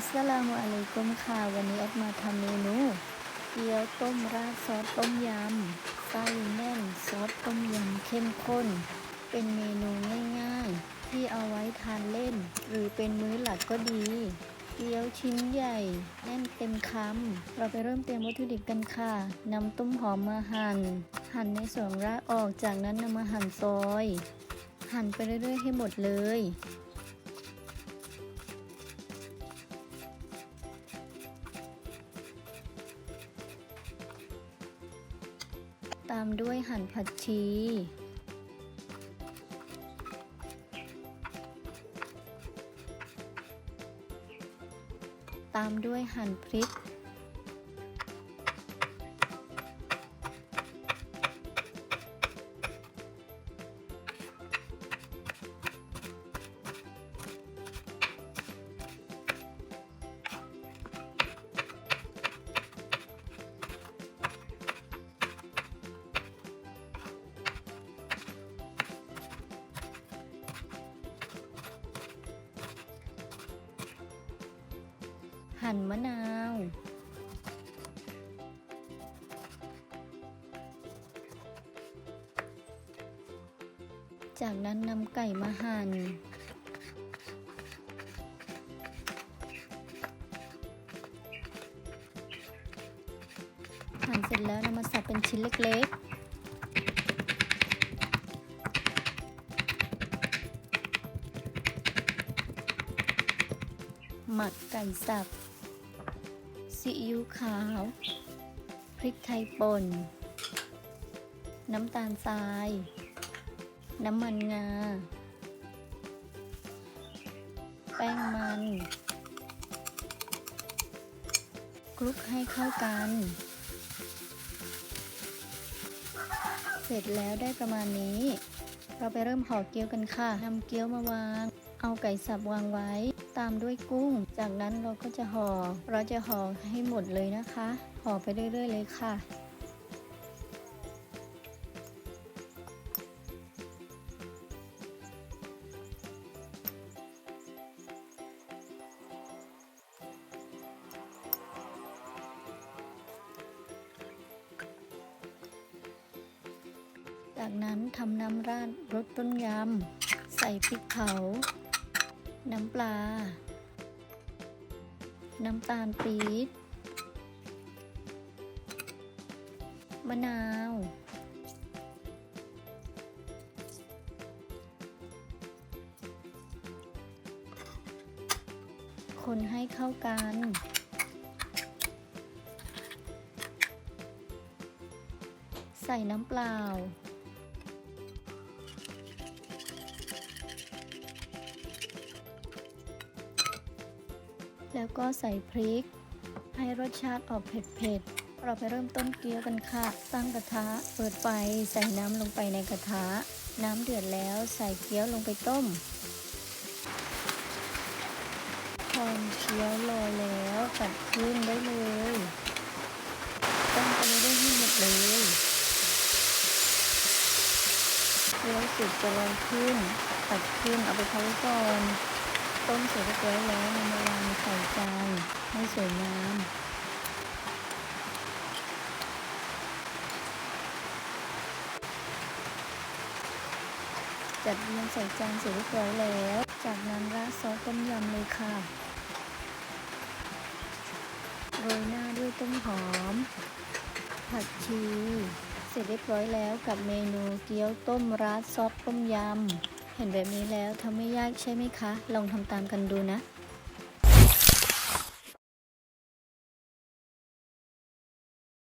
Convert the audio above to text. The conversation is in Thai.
อัสลามุอะลัยกุมค่ะ วันนี้แอดมาทำเมนูเกี๊ยวต้มราดซอสต้มยำไส้แน่นซอสต้มยำเข้มข้น เป็นเมนูง่ายๆ ที่เอาไว้ทานเล่น หรือเป็นมื้อหลักก็ดี เกี๊ยวชิ้นใหญ่ แน่นเต็มคำเราไปเริ่มเตรียมวัตถุดิบกันค่ะนำต้มหอมมาหั่น หั่นในส่วนรากออกจากนั้นนำมาหั่นซอย หั่นไปเรื่อยๆให้หมดเลย ตามด้วยหั่นผักชี ตามด้วยหั่นพริก หั่นมะนาว จากนั้นนำไก่มาหั่น หั่นเสร็จแล้วนำมาสับเป็นชิ้นเล็กๆ หมักไก่สับ ซีอิ๊วขาว พริกไทยป่น น้ำตาลทราย น้ำมันงา แป้งมัน คลุกให้เข้ากัน เสร็จแล้วได้ประมาณนี้ เราไปเริ่มห่อเกี๊ยวกันค่ะนำเกี๊ยวมาวาง เอาไก่สับวางไว้ ตามด้วยกุ้ง จากนั้นเราก็จะห่อ เราจะห่อให้หมดเลยนะคะ ห่อไปเรื่อยๆเลยค่ะจากนั้นทำน้ำราดรสต้มยำ ใส่พริกเผา น้ำปลา น้ำตาลปี๊บ มะนาว คนให้เข้ากันใส่น้ำเปล่า แล้วก็ใส่พริก ให้รสชาติออกเผ็ดๆ เราไปเริ่มต้นเกี๊ยวกันค่ะ ตั้งกระทะ เปิดไฟ ใส่น้ำลงไปในกระทะ น้ำเดือดแล้วใส่เกี๊ยวลงไปต้ม พอเกี๊ยวลอยแล้วตัดขึ้นได้เลย ต้มไปเรื่อยๆให้หมดเลยเกี๊ยวสุกจะลอยขึ้นตัดขึ้นเอาไปพักไว้ก่อน ต้มเสร็จเรียบร้อยแล้วนำมาวางใส่จานให้สวยงามจัดเรียงใส่จานเสร็จเรียบร้อยแล้ว จากนั้นราดซอสต้มยำเลยค่ะ โรยหน้าด้วยต้นหอม ผักชีเสร็จเรียบร้อยแล้วกับเมนูเกี๊ยวต้มราดซอสต้มยำ เห็นแบบนี้แล้วทำไม่ยากใช่ไหมคะ ลองทำตามกันดูนะ